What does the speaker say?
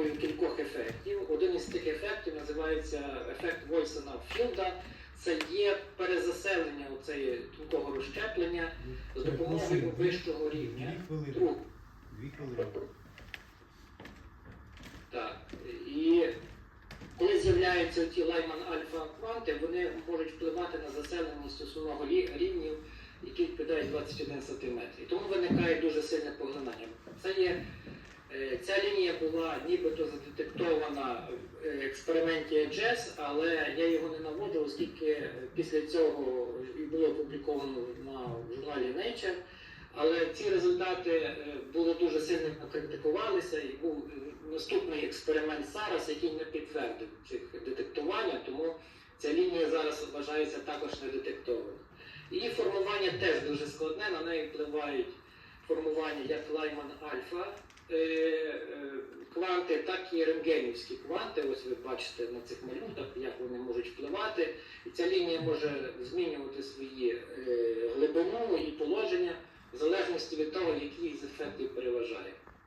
допомогою кількох ефектів. Один із цих ефектів називається ефект Войсена Філда. Це є перезаселення оцеї тонкого розщеплення з допомогою вищого рівня. Дві хвилини. Друг, Дві хвилини. Так. І коли з'являються ті лайман альфа кванти, вони можуть впливати на заселеність основного рівнів, які відповідають 21 см. І тому виникає дуже сильне поглинання. Це є, ця лінія була нібито задетектована в е, експерименті EGS, але я його не наводив, оскільки після цього і було опубліковано на журналі Nature. Але ці результати е, були дуже сильно критикувалися, і був е, наступний експеримент зараз, який не підтвердив цих детектування, тому ця лінія зараз вважається також недетектованою. Її формування теж дуже складне, на неї впливають формування як Лайман Альфа е, е, кванти, так і рентгенівські кванти. Ось ви бачите на цих малюнках, як вони можуть впливати. І ця лінія може змінювати свої е, глибину і положення в залежності від того, який з ефектів переважає.